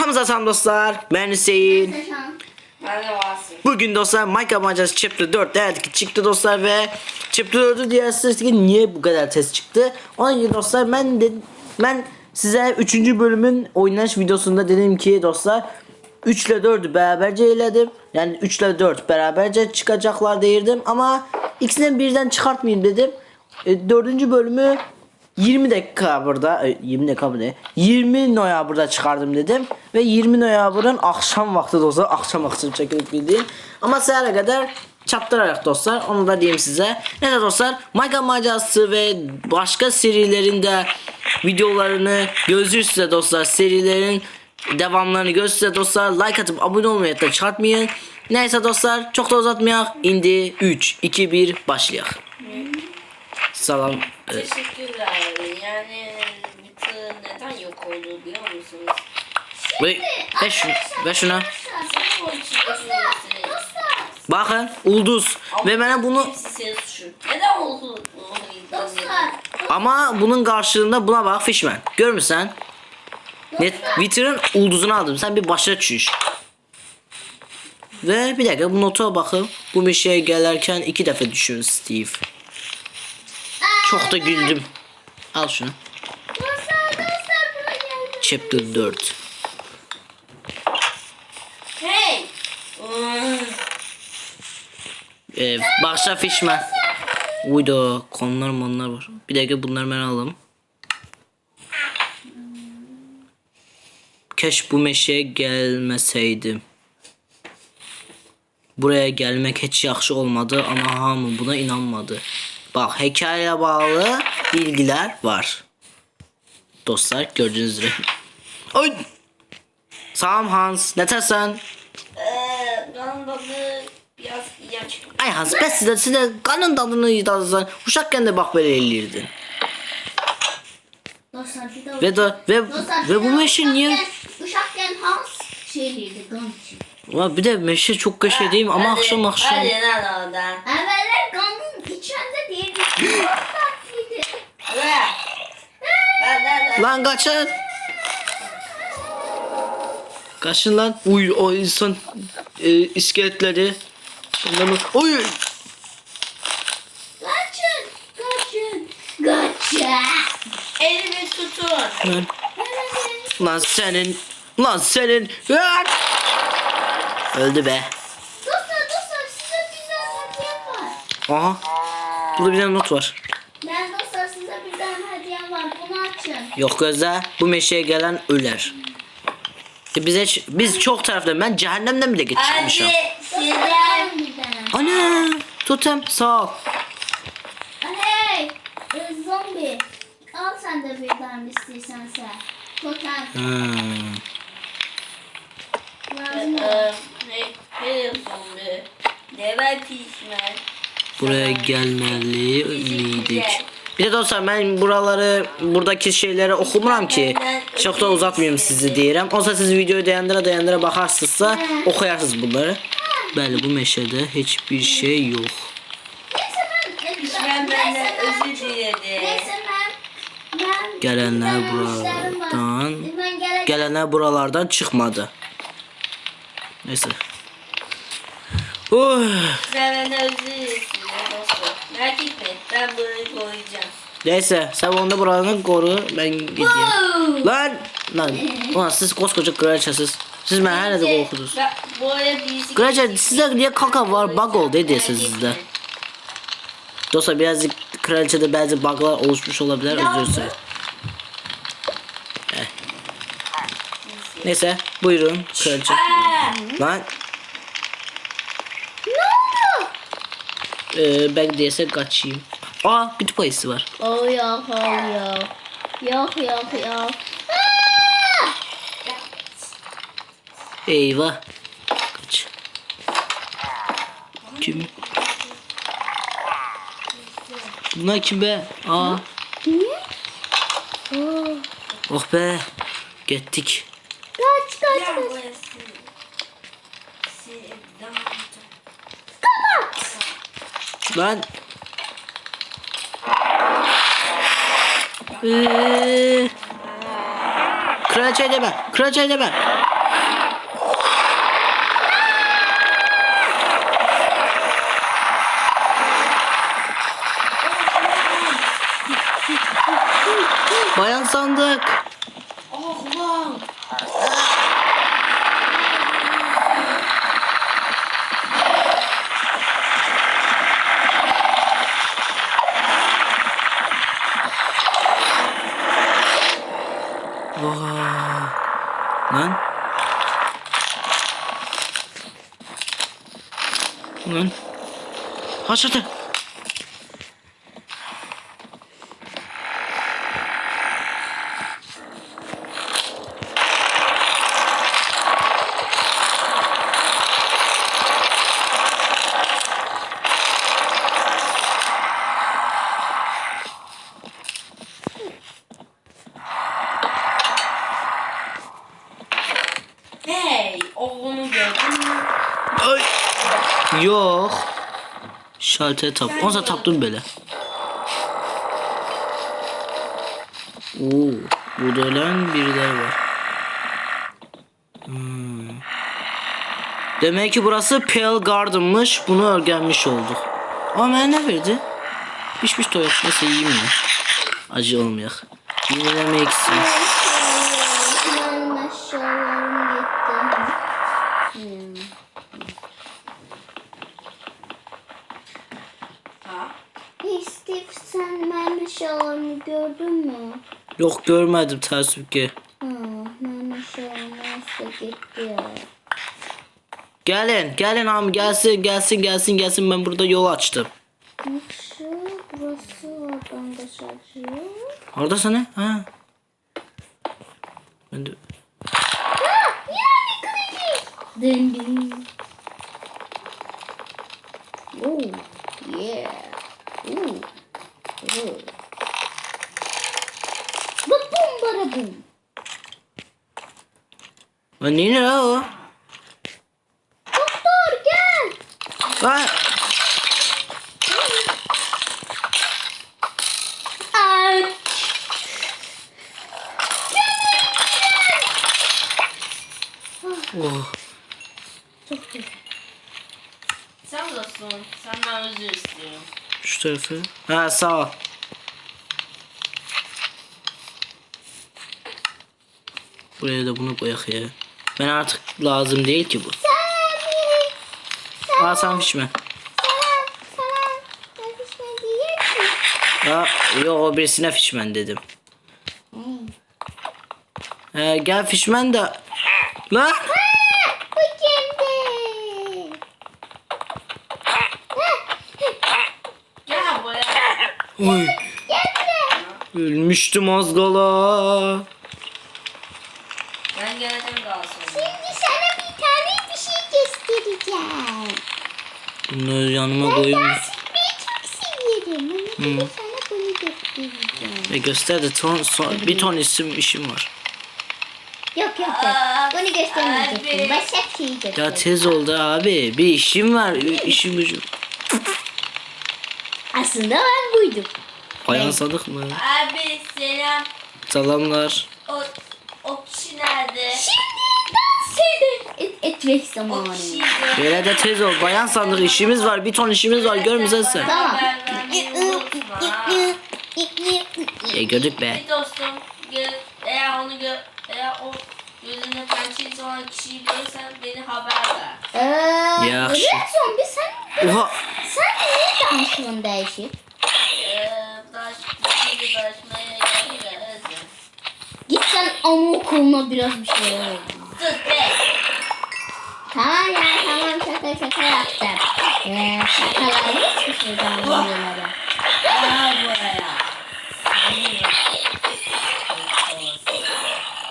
Hamza Sam dostlar. Ben Hüseyin. Ben de Vasım. Bugün dostlar Minecraft macerası Chapter 4 evet ki çıktı dostlar ve Chapter 4'ü diğer sırasındaki niye bu kadar test çıktı? Onun için dostlar ben de ben size 3. bölümün oynanış videosunda dedim ki dostlar 3 ile 4'ü beraberce eyledim. Yani 3 ile 4 beraberce çıkacaklar değildim ama ikisinden birden çıkartmayayım dedim. E, 4. bölümü 20 dakika burada e, 20 dakika mı ne? 20 noyabrda çıkardım dedim ve 20 noyabrın akşam vakti dostlar akşam akşam çekilip bildiğin ama sehre kadar çaptırarak dostlar onu da diyeyim size. Neyse dostlar Minecraft macerası ve başka serilerinde videolarını gözlüyor size dostlar serilerin devamlarını gözlüyor size dostlar like atıp abone olmayı da çıkartmayın. Neyse dostlar çok da uzatmayak indi 3 2 1 başlayak. Salam. Teşekkürler. Yani tığ neden yok oldu biliyor musunuz? Ve, ve, şu, ve şuna. Bakın ulduz. Ve bana bunu. Neden oldu? Dostlar, ama bunun karşılığında buna bak Fishman. Görür müsün? Net Wither'ın ulduzunu aldım. Sen bir başa çüş. Ve bir dakika bu nota bakın. Bu bir şey gelirken iki defa düşüyor Steve. Çok da güldüm. Al şunu. Chapter 4. Hey! Ee, başla Fishman. Uydu konular monlar var. Bir dakika bunları ben alalım. Keş bu meşeye gelmeseydim. Buraya gelmek hiç yaxşı olmadı ama hamı buna inanmadı. Bak hikayeye bağlı bilgiler var. Dostlar gördüğünüz üzere. Oy! Salam Hans, netesən? Eee ben tadı biraz yaç. Ay Hans, bəs sizə sizə qanın dadını yadırsan. Uşaqkən də bax belə eləyirdin. Dostlar, bir de Və də və Dostlar, və bu meşə niyə uşakken- Uşakken Hans şeyliydi, qan için. Va bir de meşe çok kaşe değil mi? ama akşam akşam. Hadi lan oradan. Evveler kanın içinde değildi. Çok tatlıydı. Ve. Ben de Lan kaçın. Kaçın lan. Uy o insan e, iskeletleri. Bunlar bak- Oy. Kaçın, kaçın, kaçın. Elimi tutun. Lan, lan senin. Lan senin. Ah! Öldü be. Dostlar, dostlar size bir tane var. Aha. Burada bir tane not var. Ben dostlar size bir tane hediyem var. Bunu açın. Yok gözle. Bu meşeye gelen öler. E bize biz çok tarafta ben cehennemden bile geç çıkmışım. Bir tane. Ana totem sağ ol. Hey, e, zombi. Al sen de bir tane istiyorsan sen. Totem. Hmm. Lazım mı? Ne zombi? Deve pişmen. Buraya gelmeli miydik? Bir de dostlar ben buraları buradaki şeyleri okumuram ki çok da uzatmayayım sizi diyelim. Olsa siz videoyu dayandıra dayandıra bakarsınızsa okuyarsınız bunları. Bəli bu meşede hiçbir şey yok. Ben. Benden özür ben. Ben. Gelenler Ben gele- gelenler buralardan çıkmadı. Neyse. Oy. Pişmen benden özür diledi dostum. Merak etme ben bunu koyacağım. Neyse sen onu da buralarını koru ben gideyim. Lan lan ulan siz koskoca kraliçesiz. Siz ben her yerde korkudunuz. Kraliçe sizde niye kaka var bug oldu diye sizde. Dostlar birazcık kraliçede bazı bug'lar oluşmuş olabilir özür dilerim. Eh. Neyse buyurun kraliçe. Lan Ne oldu? e, ben diyese kaçayım. Aa kütüp ayısı var. Oh yok oh yok. Yok yok yok. Eyvah. Kaç. Kim? Bunlar kim be? Aa. Niye? Oh. Oh be. Gittik. Kaç kaç kaç. Sevdam. Lan. Ee, Kraliçe deme. Kraliçe deme. Bayan sandık. Oh ulan. Oha. Lan. Lan. Hey, oğlunu gördün mü? Ay. Yok. Şaltere tap. Onsa taptım böyle. Oo, burada ölen birileri var. Hmm. Demek ki burası Pale Garden'mış. Bunu öğrenmiş olduk. Ama bana ne verdi? Pişmiş toyuk. Neyse yiyeyim ya. Acı olmayak. Yenileme eksin. Benim eşyalarım gitti. Hmm. Ha? Hey Steve sen benim eşyalarımı gördün mü? Yok görmedim tersip ki. Ha, benim eşyalarım nasıl gitti ya? Gelin, gelin abi gelsin, gelsin, gelsin, gelsin. Ben burada yol açtım. Nasıl? Burası oradan da çalışıyor. Orada sana? Ha. Ben de... Dın dın. Oh, yeah. Ooh. Bum bum bara bum. Lan o? Doktor gel. Ay. Oh. Çok güzel. Sen dostum. Senden özür istiyorum. Şu tarafı. Ha sağ ol. Buraya da bunu koyak ya. Ben artık lazım değil ki bu. Aa sen mi? Ha, yo o birisine fişmen dedim. Ee, gel fişmen de. Lan. Bu kimdi? Gel buraya. Oy. Ölmüştüm az kala. Ben geleceğim daha sonra. Şimdi sana bir tane bir şey göstereceğim. Bunu yanıma koyayım. Ben çok severim. Ama şimdi sana bunu göstereceğim. Ve göster de ton, son, bir ton isim işim var. Yok yok yok. Bunu göstermeyecektim. Başka bir şey Ya göstereceğim. tez oldu abi. Bir işim var. işim gücüm. Aslında ben buydum. Bayan sadık mı? Abi selam. Selamlar. O, o kişi nerede? Şimdi dans edin. Et, etmek O zamanı. Böyle de tez ol. Bayan sandık işimiz var. Bir ton işimiz var. Görmüyorsun sen. Tamam. E gördük be. Bir dostum gö- eğer onu gö eğer o gözünde pençesi olan kişiyi görürsen beni haber ver. Eee, Yaxşı. Red zombi sen, Oha. sen niye danışın değişik? Git sen anaokuluna biraz bir şey. Sus be. Tamam ya tamam şaka şaka yaptım. Eee şakalar hiçbir şey anlamıyorlar. Gel buraya.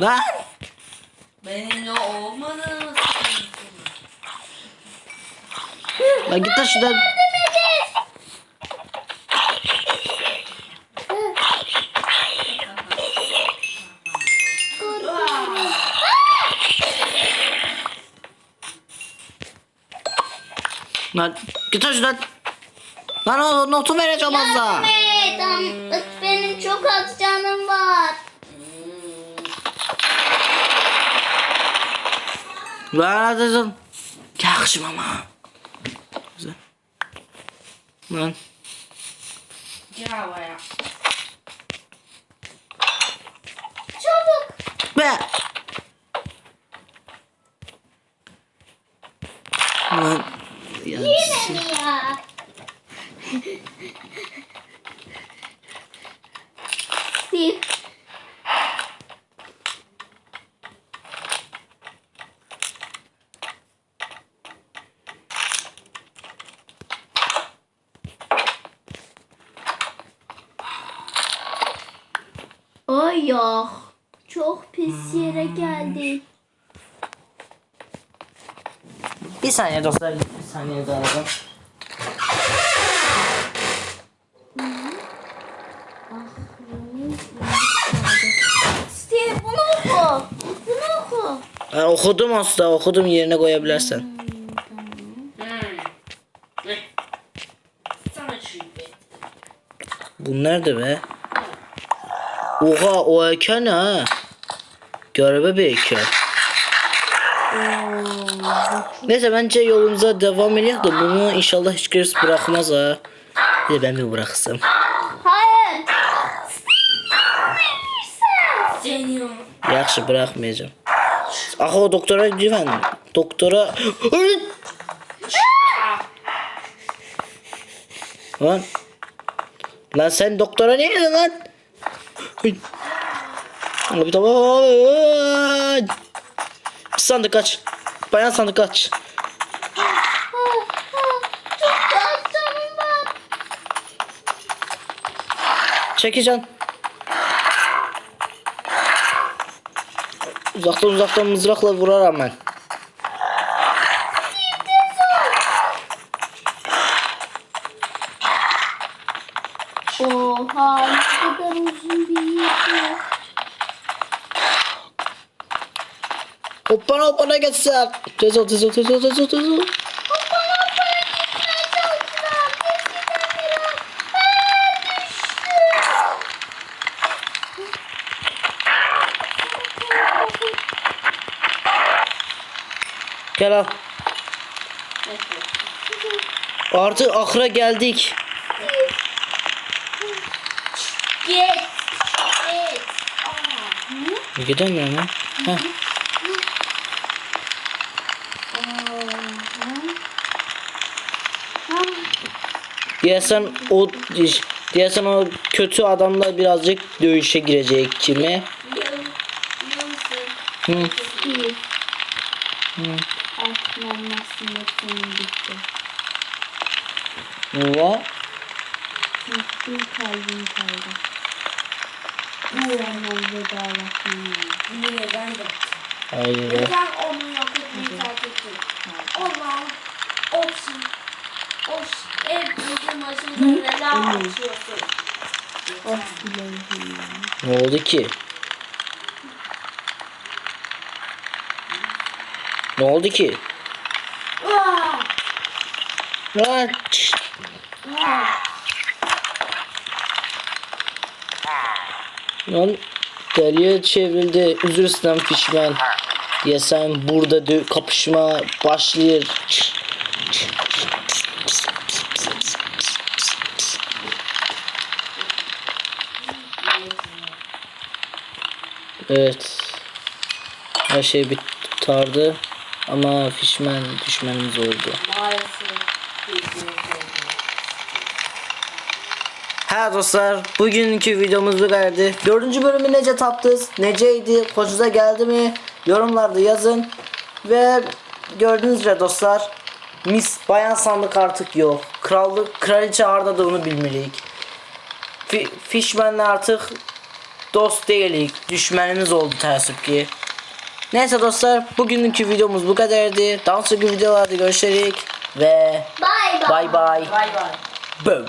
Lan. Benimle olmadığını Lan git de şuradan. Lan git şuradan. Lan o notu vereceğim az daha. Ahmet, am- benim çok az canım var. Lan adacım. Gel kışım ama. Güzel. Lan. Gel havaya. Çabuk. Be. Ya. Çok pis yere geldik. Bir saniye dostlar. Bir saniye daha alacağım. Steve bunu oku. Bunu oku. Ben okudum aslında. Okudum yerine koyabilirsen. Hmm. Ne? Sana çünkü. Bu nerede be? Oha o heykel ne ha? Göreve bir heykel. Neyse bence yolumuza devam edelim de bunu inşallah hiç kimse bırakmaz ha. Bir de ben mi bıraksam? Hayır. Yaxşı bırakmayacağım. Aha o doktora güven. Doktora... lan. Lan sen doktora gidin lan? Abi tamam. Sandık aç. Bayan sandık aç. Çekeceğim. Uzaktan uzaktan mızrakla vurar hemen. Oha kadar uzun bir yol. Hoppana hoppana geçsen. Tez ol tez ol tez ol tez ol tez ol. Gel al. Artık ahıra geldik. Git. Git. Gidemiyorum lan. Heh. Diyesen o diyesen o kötü adamla birazcık dövüşe girecek kimi? Hı. Hı. Ne? Bir kalbin kaldı. Senden vedalaşmam lazım. Yine ben de. Hayır. Neden onu yok etmeyi ettin? Allah. Olsun. Olsun. Hep bizim başımıza bela açıyorsun. Ne oldu ki? Ne oldu ki? Ah! Lan. Lan deliye çevrildi. Üzür istem pişman. Diyesen burada dö- kapışma başlıyor. Evet. Her şey bitardı. Ama fişmen düşmanımız oldu. Maalesef. Ha dostlar bugünkü videomuz bu kadardı. Dördüncü bölümü nece taptınız? Neceydi? Hoşunuza geldi mi? Yorumlarda yazın. Ve gördüğünüz üzere dostlar Miss bayan sandık artık yok. Krallık kraliçe Arda da onu bilmelik. Fi, Fishman'le artık dost değilik. Düşmanımız oldu teessüf ki. Neyse dostlar bugünkü videomuz bu kadardı. Daha sonraki videolarda görüşürük ve Bye bye. bye bye. Bay bay. Boom.